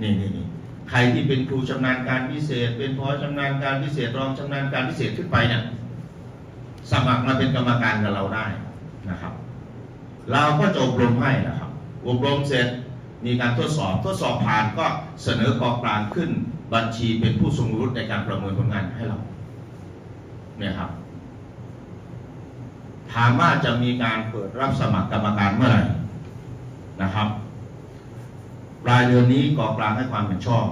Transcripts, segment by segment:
นี่นี่นี่ใครที่เป็นครูชำนาญการพิเศษ เป็นพอชำนาญการพิเศษรองชำนาญการพิเศษขึ้นไปเนี่ยสมัครมาเป็นกรรมการกับเราได้นะครับ เราก็จะอบรมให้นะครับ อบรมเสร็จมีการทดสอบทดสอบผ่านก็เสนอกองกลางขึ้นบัญชีเป็นผู้ทรงรู้ในการประเมินผลงานให้เราเนี่ยครับถามว่าจะมีการเปิดรับสมัครกรรมการเมื่อไหร่นะครับ ปลายเดือนนี้กองกลางให้ความเห็นชอบ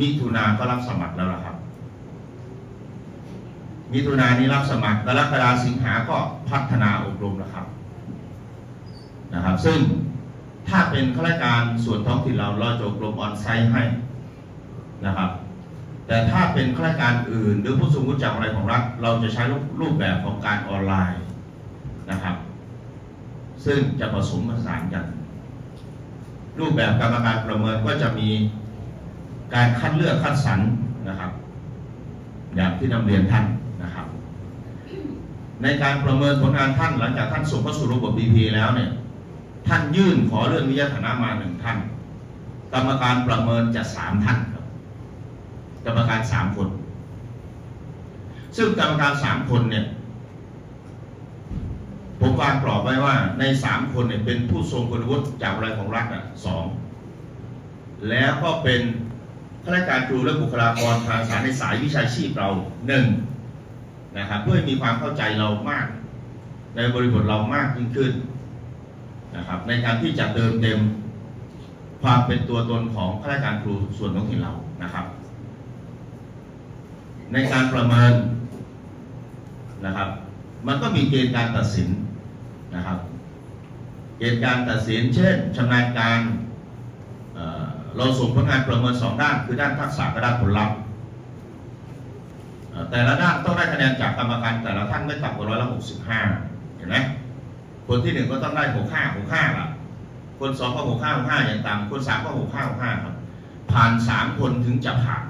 มิถุนาก็รับสมัครแล้วล่ะครับ มิถุนานี้รับสมัครกรกฎาสิงหาก็พัฒนาอบรมแล้วครับนะครับ ซึ่งถ้าเป็นข้าราชการส่วนท้องถิ่นเราเราจะอบรมออนไซต์ให้นะครับ แต่ถ้าเป็นข้าราชการอื่น หรือผู้สูงรู้จักอะไรของรัฐเราจะใช้รูปแบบของการออนไลน์นะครับ ซึ่งจะผสมผสานกัน รูปแบบกรรมการประเมินก็จะมีการคัดเลือกคัดสรรนะครับ อย่างที่นำเรียนท่านนะครับ ในการประเมินผลงานท่านหลังจากท่านส่งเข้าสู่ระบบ BP แล้วเนี่ยท่านยื่นขอเลื่อนวิทยาฐานะมาหนึ่งท่าน กรรมการประเมินจะสามท่านครับกรรมการสามคน ซึ่งกรรมการสามคนเนี่ย ผมวางกรอบไว้ว่าในสามคนเนี่ยเป็นผู้ทรงคุณวุฒิจากอะไรของรัฐอะสองแล้วก็เป็นข้าราชการครูและบุคลากรทางสารในสายวิชาชีพเราหนึ่งนะครับเพื่อให้มีความเข้าใจเรามาก ในบริบทเรามากยิ่งขึ้นนะครับในการที่จะเติมเต็มความเป็นตัวตนของข้าราชการครูส่วนท้องถิ่นเรานะครับ ในการประเมินนะครับ มันก็มีเกณฑ์การตัดสินนะครับ เกณฑ์การตัดสิน เช่นชำนาญการเราส่งผลงานประเมินสองด้าน คือด้านทักษะกับด้านผลลัพธ์แต่ละด้านต้องได้คะแนนจากกรรมการแต่ละท่านไม่ต่ำกว่าร้อยละหกสิบห้าเห็นไหมคนที่หนึ่งก็ต้องได้หกห้าหกห้าละคนสองก็หกห้าหกห้าอย่างต่ำคนสามก็หกห้าหกห้าครับ ผ่านสามคนถึงจะผ่าน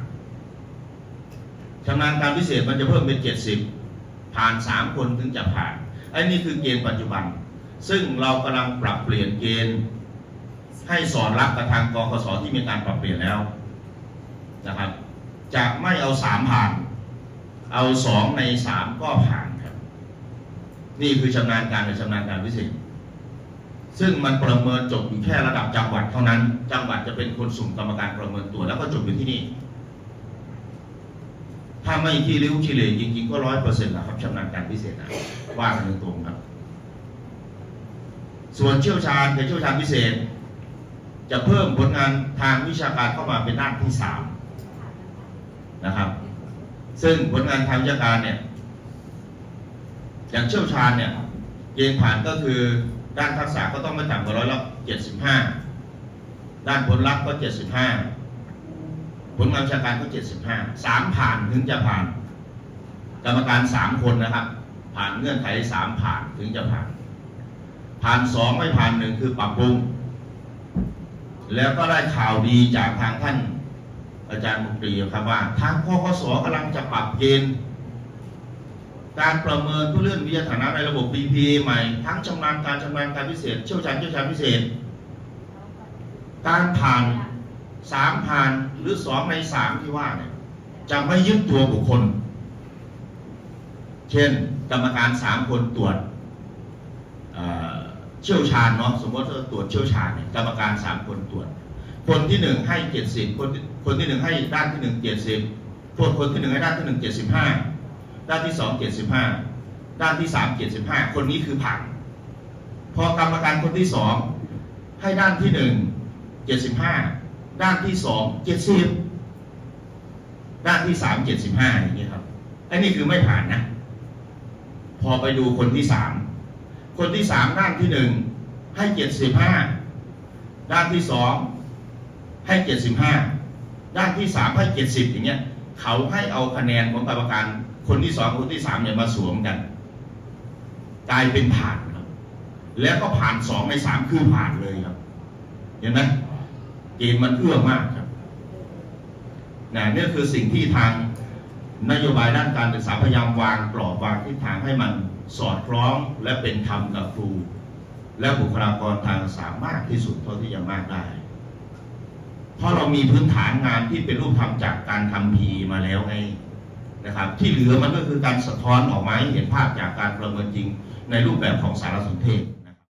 ชำนาญการพิเศษมันจะเพิ่มเป็นเจ็ดสิบ ผ่านสามคนถึงจะผ่านไอ้นี่คือเกณฑ์ปัจจุบัน ซึ่งเรากำลังปรับเปลี่ยนเกณฑ์ให้สอดรับกับทางกกสที่มีการปรับเปลี่ยนแล้วนะครับ จะไม่เอาสามผ่าน เอาสองในสามก็ผ่านครับ นี่คือชำนาญการกับชำนาญการพิเศษซึ่งมันประเมินจบอยู่แค่ระดับจังหวัดเท่านั้น จังหวัดจะเป็นคนสุ่มกรรมการประเมินตัวแล้วก็จบอยู่ที่นี่ ถ้าไม่ที่ริ้วที่เหลจริงๆก็ร้อยเปอร์เซ็นต์นะครับชำนาญการพิเศษนะว่ากันตรงๆครับ ส่วนเชี่ยวชาญกับเชี่ยวชาญพิเศษ จะเพิ่มผลงานทางวิชาการเข้ามาเป็นด้านที่สามนะครับ ซึ่งผลงานทางวิชาการเนี่ยอย่างเชี่ยวชาญเนี่ยเกณฑ์ผ่านก็คือด้านทักษะก็ต้องไม่ต่ำกว่าร้อยละเจ็ดสิบห้าด้านผลลัพธ์ก็เจ็ดสิบห้า ผลงานวิชาการก็เจ็ดสิบห้าสามผ่านถึงจะผ่าน กรรมการสามคนนะครับ ผ่านเงื่อนไขสามผ่านถึงจะผ่าน ผ่านสองไม่ผ่านหนึ่งคือปรับปรุง แล้วก็ได้ข่าวดีจากทางท่านอาจารย์มุตรีครับว่า ทางคคสกำลังจะปรับเกณฑ์การประเมินผู้เลื่อนวิทยาฐานะในระบบ BP ใหม่ ทั้งชำนาญการชำนาญการพิเศษ เชี่ยวชาญเชี่ยวชาญพิเศษ การผ่าน สามผ่านหรือสองในสามที่ว่าเนี่ยจะไม่ยึดตัวบุคคล เช่น กรรมการสามคนตรวจเชี่ยวชาญเนาะสมมติว่าตรวจเชี่ยวชาญเนี่ยกรรมการสามคนตรวจ คนที่หนึ่งให้เจ็ดสิบคนคนที่หนึ่งให้ด้านที่หนึ่งเจ็ดสิบคนคนที่หนึ่งให้ด้านที่หนึ่งเจ็ดสิบห้าด้านที่สองเจ็ดสิบห้าด้านที่สามเจ็ดสิบห้าคนนี้คือผ่านพอกรรมการคนที่สองให้ด้านที่หนึ่งเจ็ดสิบห้า ด้านที่สองเจ็ดสิบด้านที่สามเจ็ดสิบห้าอย่างนี้ครับอันนี้คือไม่ผ่านนะ พอไปดูคนที่สามคนที่สามด้านที่หนึ่งให้เจ็ดสิบห้าด้านที่สองให้เจ็ดสิบห้าด้านที่สามให้เจ็ดสิบอย่างเงี้ย เขาให้เอาคะแนนของกรรมการ คนที่สองคนที่สามเนี่ยมาสวมกัน กลายเป็นผ่านครับ แล้วก็ผ่านสองในสามคือผ่านเลยครับ เห็นไหม เกมมันเอื้อมากครับนะนี่คือสิ่งที่ทางนโยบายด้านการศึกษาพยายามวางกรอบวางทิศทางให้มันสอดคล้องและเป็นธรรมกับครู และบุคลากรทางศึกษามากที่สุดเท่าที่จะมากได้ เพราะเรามีพื้นฐานงานที่เป็นรูปธรรมจากการทำพีมาแล้วไงนะครับ ที่เหลือมันก็คือการสะท้อนออกมาให้เห็นภาพจากการประเมินจริงในรูปแบบของสารสนเทศ